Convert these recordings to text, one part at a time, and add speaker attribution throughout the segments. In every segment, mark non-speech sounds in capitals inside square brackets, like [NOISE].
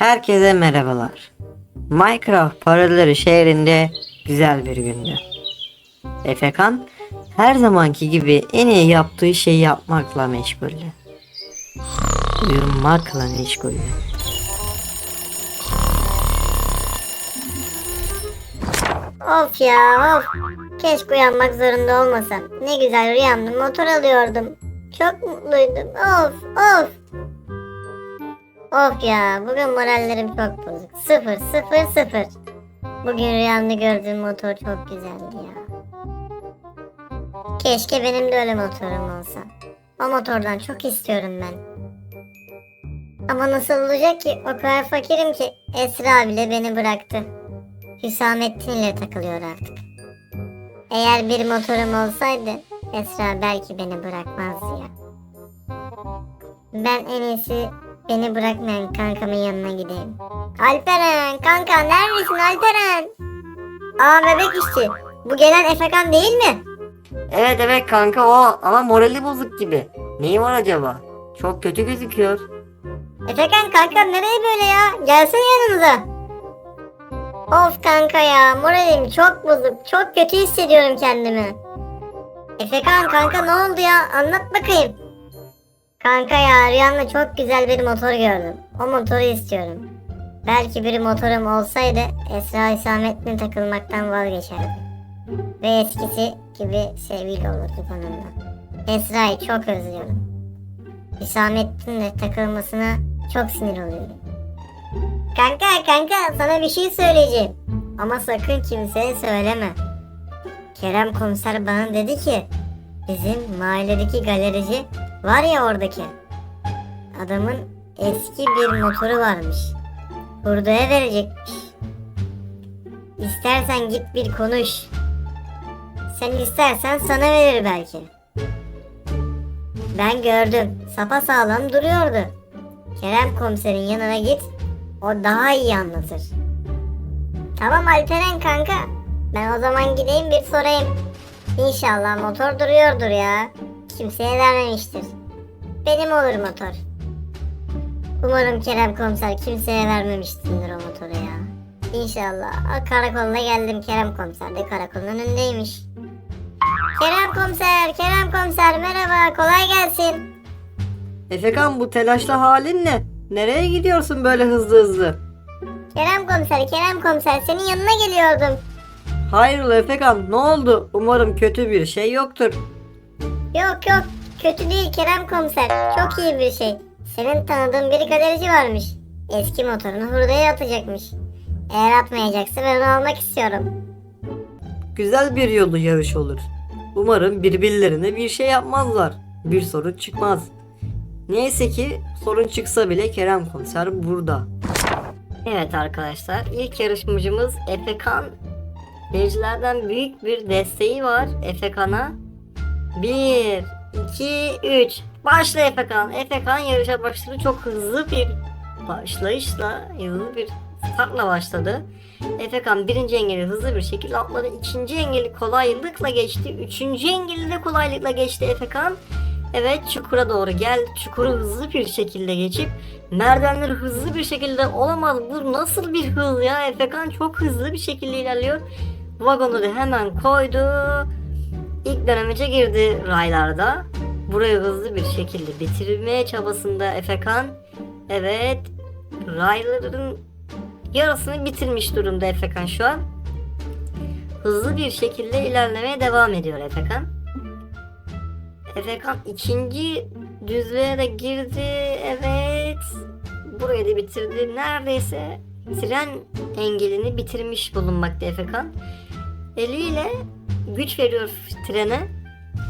Speaker 1: Herkese merhabalar. Minecraft paraları şehrinde güzel bir gündü. Efekan her zamanki gibi en iyi yaptığı şeyi yapmakla meşguldü. Uyumakla meşguldü.
Speaker 2: Of ya of. Keşke uyanmak zorunda olmasam. Ne güzel rüyamda motor alıyordum. Çok mutluydum. Of of. Of ya bugün morallerim çok bozuk. Sıfır sıfır sıfır. Bugün rüyamda gördüğüm motor çok güzeldi ya. Keşke benim de öyle motorum olsa. O motordan çok istiyorum ben. Ama nasıl olacak ki? O kadar fakirim ki Esra bile beni bıraktı. Hüsamettin ile takılıyor artık. Eğer bir motorum olsaydı Esra belki beni bırakmazdı ya. Ben en iyisi beni bırakmayan kankamın yanına gideyim. Alperen kanka neredesin Alperen? Aa bebek işçi. Bu gelen Efekan değil mi?
Speaker 1: Evet evet kanka o ama morali bozuk gibi. Neyi var acaba? Çok kötü gözüküyor.
Speaker 2: Efekan kanka nereye böyle ya? Gelsene yanımıza. Of kanka ya moralim çok bozuk. Çok kötü hissediyorum kendimi. Efekan kanka ne oldu ya? Anlat bakayım. Kanka ya rüyamda çok güzel bir motor gördüm. O motoru istiyorum. Belki bir motorum olsaydı Esra Hüsamettin takılmaktan vazgeçerdim. Ve eskisi gibi sevgili olurduk onunla. Esra'yı çok özlüyorum. Hüsamettin'le takılmasına çok sinir oluyorum. Kanka kanka sana bir şey söyleyeceğim. Ama sakın kimseye söyleme. Kerem komiser bana dedi ki bizim mahalledeki galerici var ya oradaki. Adamın eski bir motoru varmış. Hurdaya verecekmiş. İstersen git bir konuş. Sen istersen sana verir belki. Ben gördüm. Sapa sağlam duruyordu. Kerem komiserin yanına git. O daha iyi anlatır. Tamam Alperen kanka. Ben o zaman gideyim bir sorayım. İnşallah motor duruyordur ya. Kimseye vermemiştir. Benim olur motor. Umarım Kerem komiser kimseye vermemiştir o motoru ya. İnşallah. Aa, karakoluna geldim Kerem komiser de karakolun önündeymiş. Kerem komiser, Kerem komiser merhaba kolay gelsin.
Speaker 1: Efekan bu telaşlı halin ne? Nereye gidiyorsun böyle hızlı hızlı?
Speaker 2: Kerem komiser, Kerem komiser senin yanına geliyordum.
Speaker 1: Hayrola Efekan ne oldu? Umarım kötü bir şey yoktur.
Speaker 2: Yok yok kötü değil Kerem komiser çok iyi bir şey. Senin tanıdığın bir galerici varmış. Eski motorunu hurdaya atacakmış. Eğer atmayacaksa ben onu almak istiyorum.
Speaker 1: Güzel bir yolu yarış olur. Umarım birbirlerine bir şey yapmazlar. Bir sorun çıkmaz. Neyse ki sorun çıksa bile Kerem komiser burada. Evet arkadaşlar ilk yarışmacımız Efekan. Seyircilerden büyük bir desteği var Efekan'a. 1, 2, 3. Başla Efekan. Efekan yarışa başladı. Çok hızlı bir başlayışla, hızlı bir startla başladı. Efekan birinci engeli hızlı bir şekilde atladı. İkinci engeli kolaylıkla geçti. Üçüncü engeli de kolaylıkla geçti Efekan. Evet çukura doğru geldi. Çukuru hızlı bir şekilde geçip merdivenleri hızlı bir şekilde olamaz. Bu nasıl bir hız ya? Efekan çok hızlı bir şekilde ilerliyor. Vagonu da hemen koydu. İlk dönemece girdi raylarda. Burayı hızlı bir şekilde bitirmeye çabasında Efekan. Evet. Rayların yarısını bitirmiş durumda Efekan şu an. Hızlı bir şekilde ilerlemeye devam ediyor Efekan. Efekan ikinci düzlüğe de girdi. Evet. Burayı da bitirdi. Neredeyse tren engelini bitirmiş bulunmakta Efekan. Eliyle güç veriyor trene.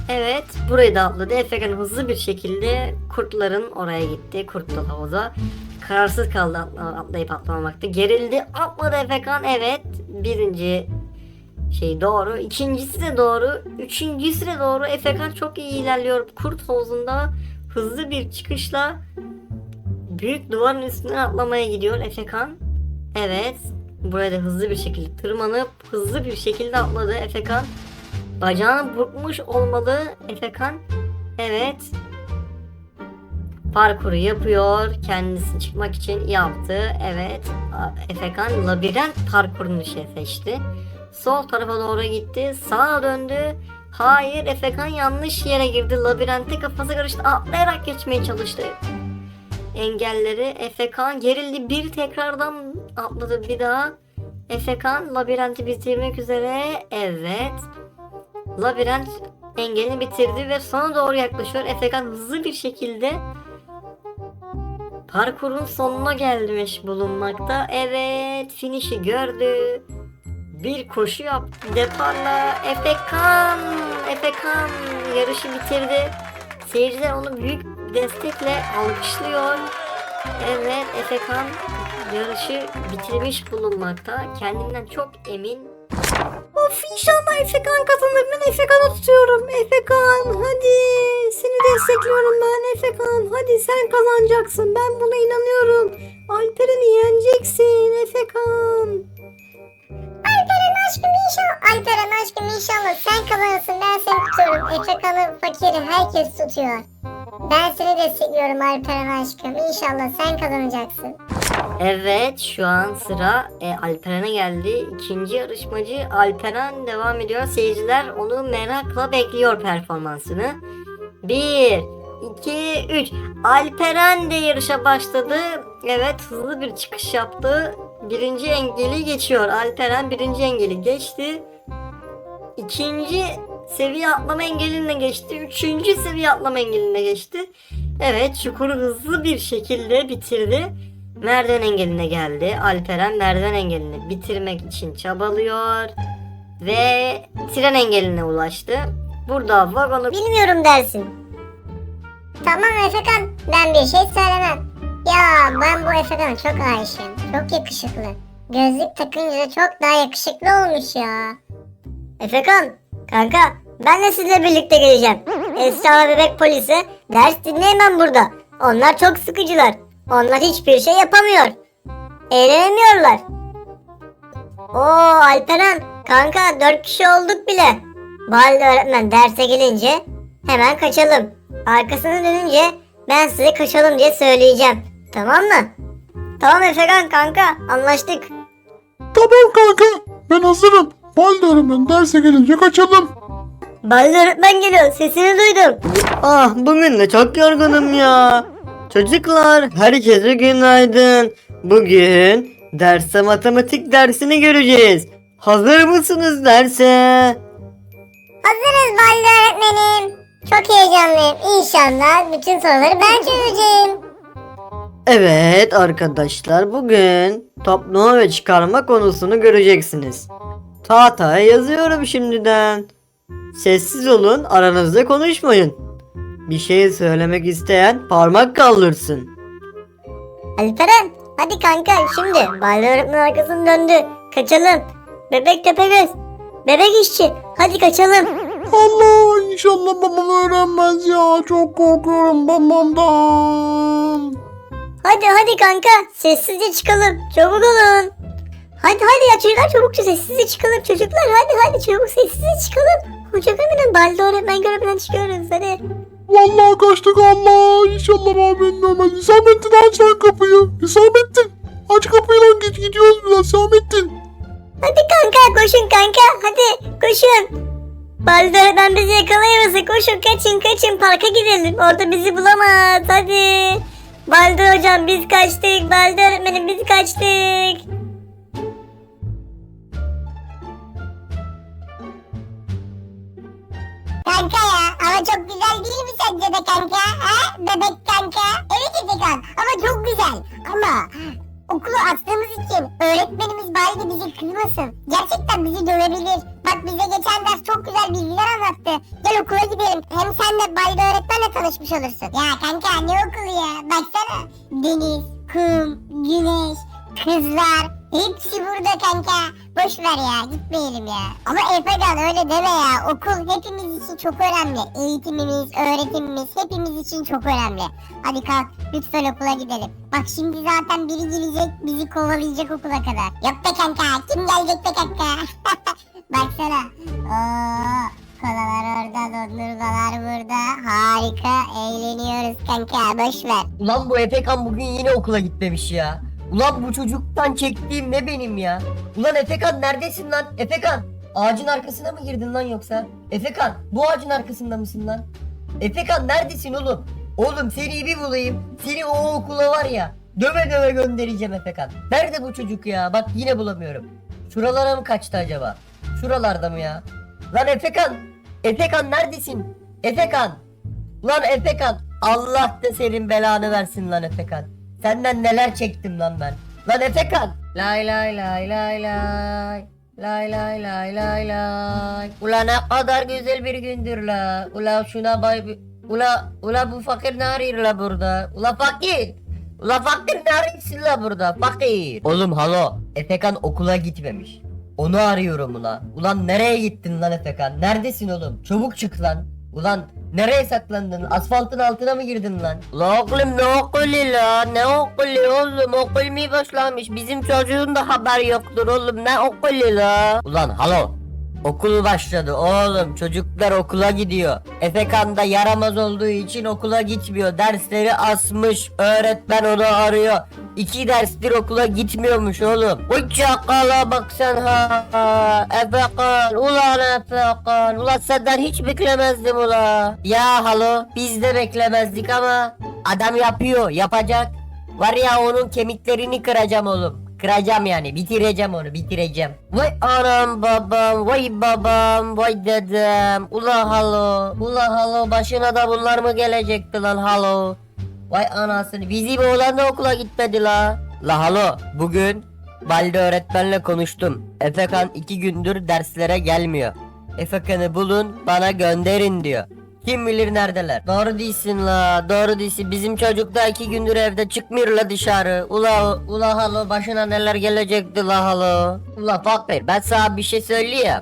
Speaker 1: Evet burayı da atladı. Efekan hızlı bir şekilde kurtların oraya gitti. Kurtlu havuza. Kararsız kaldı atla- atlayıp atlamamakta. Gerildi atladı Efekan. Evet birinci şey doğru. İkincisi de doğru. Üçüncüsü de doğru. Efekan çok iyi ilerliyor. Kurt havuzunda hızlı bir çıkışla büyük duvarın üstüne atlamaya gidiyor Efekan. Evet. Buraya da hızlı bir şekilde tırmanıp hızlı bir şekilde atladı Efekan. Bacağını burkmuş olmalı Efekan. Evet. parkuru yapıyor. Kendisi çıkmak için yaptı. Evet. Efekan labirent parkurunu seçti. Sol tarafa doğru gitti. Sağa döndü. Hayır Efekan yanlış yere girdi. Labirente kafası karıştı. Atlayarak geçmeye çalıştı. Engelleri Efekan gerildi. Bir tekrardan atladı bir daha. Efekan labirenti bitirmek üzere. Evet. Labirent engelini bitirdi ve sona doğru yaklaşıyor. Efekan hızlı bir şekilde parkurun sonuna gelmiş bulunmakta. Evet, finişi gördü. Bir koşu yaptı deparla. Efekan, Efekan yarışı bitirdi. Seyirciler onu büyük destekle alkışlıyor. Evet, Efekan yarışı bitirmiş bulunmakta. Kendinden çok emin Of inşallah Efekan kazanır. Ben Efekan'ı tutuyorum. Efekan hadi. Seni destekliyorum ben Efekan. Hadi sen kazanacaksın. Ben buna inanıyorum. Alperen'i yeneceksin Efekan.
Speaker 2: Aşkım inşallah. Alperen aşkım inşallah sen kazanırsın ben seni tutuyorum. Efekan'ı fakiri herkes tutuyor. Ben seni destekliyorum Alperen aşkım. İnşallah sen kazanacaksın.
Speaker 1: Evet şu an sıra e, Alperen'e geldi. İkinci yarışmacı Alperen devam ediyor. Seyirciler onu merakla bekliyor performansını. 1, 2, 3. Alperen de yarışa başladı. Evet hızlı bir çıkış yaptı. Birinci engeli geçiyor. Alperen birinci engeli geçti. İkinci seviye atlama engeline geçti. Üçüncü seviye atlama engeline geçti. Evet çukuru hızlı bir şekilde bitirdi. Merdiven engeline geldi. Alperen merdiven engelini bitirmek için çabalıyor. Ve tren engeline ulaştı. Burada vagonu
Speaker 2: Bilmiyorum dersin. Tamam Efekan ben bir şey söylemem. Efekan'a çok aşığım. Çok yakışıklı. Gözlük takınca çok daha yakışıklı olmuş ya. Efekan kanka ben de sizinle birlikte geleceğim. Esra bebek polisi ders dinleyemem burada. Onlar çok sıkıcılar. Onlar hiçbir şey yapamıyor. Eğlenemiyorlar. Oo Alperen kanka dört kişi olduk bile. Balde öğretmen derse gelince hemen kaçalım. Arkasını dönünce ben size kaçalım diye söyleyeceğim. Tamam mı? Tamam Efekan kanka anlaştık.
Speaker 3: Tamam kanka ben hazırım. Baldarım ben derse gelince kaçalım.
Speaker 2: Balde öğretmen geliyor sesini duydum.
Speaker 1: Ah bugün de çok yorgunum ya. Çocuklar herkese günaydın. Bugün derse matematik dersini göreceğiz. Hazır mısınız derse?
Speaker 2: Hazırız Balde öğretmenim. Çok heyecanlıyım. İnşallah bütün soruları ben çözeceğim.
Speaker 1: Evet arkadaşlar bugün toplama ve çıkarma konusunu göreceksiniz. Tahtaya yazıyorum şimdiden. Sessiz olun aranızda konuşmayın. Bir şey söylemek isteyen parmak kaldırsın.
Speaker 2: Alperen hadi kanka şimdi Balde öğretmen arkasını döndü. Kaçalım. Bebek Tepegöz. Bebek işçi. Hadi kaçalım.
Speaker 3: Allah inşallah babam öğrenmez ya. Çok korkuyorum babamdan.
Speaker 2: Hadi hadi kanka sessizce çıkalım. Çabuk olun. Hadi hadi ya çocuklar çabukça sessizce çıkalım çocuklar. Hadi hadi çabuk sessizce çıkalım. Hoca görmeden balde öğretmen görmeden çıkıyoruz hadi.
Speaker 3: Vallahi kaçtık Allah. İnşallah beni görmez. Hüsamettin aç lan kapıyı. Hüsamettin. Aç kapıyı lan git gidiyoruz biz Hüsamettin.
Speaker 2: Hadi kanka koşun kanka hadi koşun. Balde öğretmen bizi yakalayamasın koşun kaçın kaçın parka gidelim orada bizi bulamaz hadi. Balde hocam biz kaçtık Balde öğretmenim biz kaçtık. Kanka ya ama çok güzel değil mi sence de kanka? Ha? Bebek kanka. Evet Efekan ama çok güzel. Ama okulu açtığımız için öğretmenimiz bari de bizi kızmasın. Gerçekten bizi dövebilir. Bak bize geçen ders çok güzel bilgiler anlattı. Gel okula gidelim. Hem sen de Balde öğretmenle tanışmış olursun. Ya kanka ne okulu ya? Baksana. Deniz, kum, güneş, kızlar. Hepsi burada kanka. Boş ver ya gitmeyelim ya. Ama Efekan öyle deme ya. Okul hepimiz için çok önemli. Eğitimimiz, öğretimimiz hepimiz için çok önemli. Hadi kalk lütfen okula gidelim. Bak şimdi zaten biri gelecek bizi kovalayacak okula kadar. Yok be kanka kim gelecek be kanka. [LAUGHS] Baksana. Oo,
Speaker 4: Kolalar orada, dondurmalar burada. Harika eğleniyoruz kanka boş ver.
Speaker 5: Ulan bu Efekan bugün yine okula gitmemiş ya. Ulan bu çocuktan çektiğim ne benim ya? Ulan Efekan neredesin lan? Efekan ağacın arkasına mı girdin lan yoksa? Efekan bu ağacın arkasında mısın lan? Efekan neredesin oğlum? Oğlum seni bir bulayım. Seni o okula var ya döve döve göndereceğim Efekan. Nerede bu çocuk ya? Bak yine bulamıyorum. Şuralara mı kaçtı acaba? Şuralarda mı ya? Lan Efekan! Efekan neredesin? Efekan! Lan Efekan Allah da senin belanı versin lan Efekan. Senden neler çektim lan ben. Lan Efekan. Lay lay lay lay lay. Lay lay lay lay lay. Ula ne kadar güzel bir gündür la. Ula şuna bay... Ula, ula bu fakir ne arıyor la burada? Ula fakir. Ula fakir ne arıyorsun la burada? Fakir. Oğlum halo. Efekan okula gitmemiş. Onu arıyorum ula. Ulan nereye gittin lan Efekan? Neredesin oğlum? Çabuk çık lan. Ulan nereye saklandın? Asfaltın altına mı girdin lan? La oğlum ne okulu la? Ne okulu oğlum? Okul mi başlamış? Bizim çocuğun da haber yoktur oğlum. Ne okulu la? Ulan halo. Okul başladı oğlum. Çocuklar okula gidiyor. Efekan da yaramaz olduğu için okula gitmiyor. Dersleri asmış. Öğretmen onu arıyor. İki derstir okula gitmiyormuş oğlum. Uy çakala bak sen ha. ha. Efekan. Ulan Efekan. Ulan senden hiç beklemezdim ula. Ya halo biz de beklemezdik ama adam yapıyor yapacak. Var ya onun kemiklerini kıracağım oğlum. Kıracağım yani bitireceğim onu bitireceğim. Vay anam babam vay babam vay dedem. Ula halo ula halo başına da bunlar mı gelecekti lan halo. Vay anasını bizim oğlan da okula gitmedi la. La halo bugün Balde öğretmenle konuştum. Efekan iki gündür derslere gelmiyor. Efekan'ı bulun bana gönderin diyor. Kim bilir neredeler. Doğru değilsin la. Doğru değilsin. Bizim çocuk da iki gündür evde çıkmıyor la dışarı. Ula ula halo başına neler gelecekti la halo. Ula fakir ben sana bir şey söyleyeyim.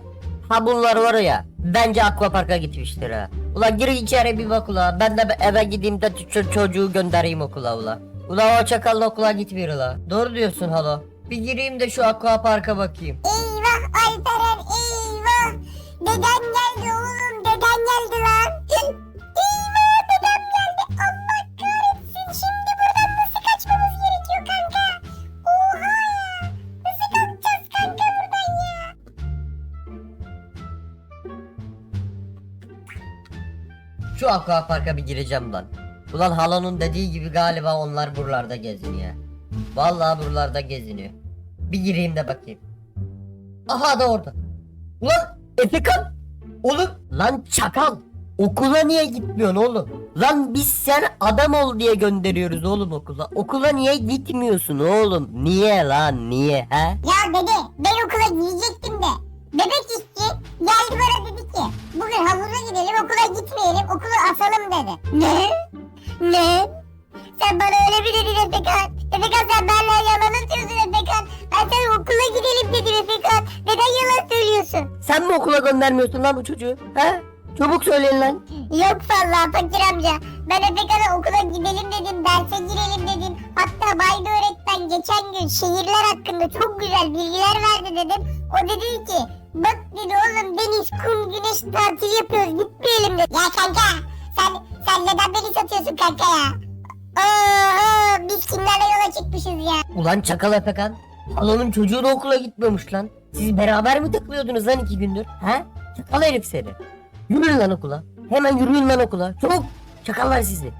Speaker 5: Ha bunlar var ya. Bence akvaparka gitmiştir ha. Ula gir içeri bir bak ula. Ben de eve gideyim de çocuğu göndereyim okula ula. Ula o çakal okula gitmiyor ula. Doğru diyorsun halo. Bir gireyim de şu akvaparka bakayım.
Speaker 4: Eyvah Alperen eyvah. Deden geldi
Speaker 5: Şu akvaparka bir gireceğim lan. Ulan halonun dediği gibi galiba onlar buralarda geziniyor. Vallahi buralarda geziniyor. Bir gireyim de bakayım. Aha da orada. Ulan Efekan. Oğlum lan çakal. Okula niye gitmiyorsun oğlum? Lan biz sen adam ol diye gönderiyoruz oğlum okula. Okula niye gitmiyorsun oğlum? Niye lan niye he?
Speaker 4: Ya dede ben okula gidecektim de.
Speaker 5: Göndermiyorsun lan bu çocuğu? He? Çabuk söyleyin lan.
Speaker 4: Yok vallahi fakir amca. Ben Efekan'a okula gidelim dedim, derse girelim dedim. Hatta Bayda öğretmen geçen gün şehirler hakkında çok güzel bilgiler verdi dedim. O dedi ki, bak dedi oğlum deniz, kum, güneş tatil yapıyoruz gitmeyelim dedi. Ya kanka sen, sen neden beni satıyorsun kanka ya? Oo, biz kimlerle yola çıkmışız ya?
Speaker 5: Ulan çakal Efekan. Halonun çocuğu da okula gitmiyormuş lan. Siz beraber mi takılıyordunuz lan iki gündür? He? Çakal herif seni. Yürüyün lan okula. Hemen yürüyün lan okula. Çabuk. Çakallar sizi.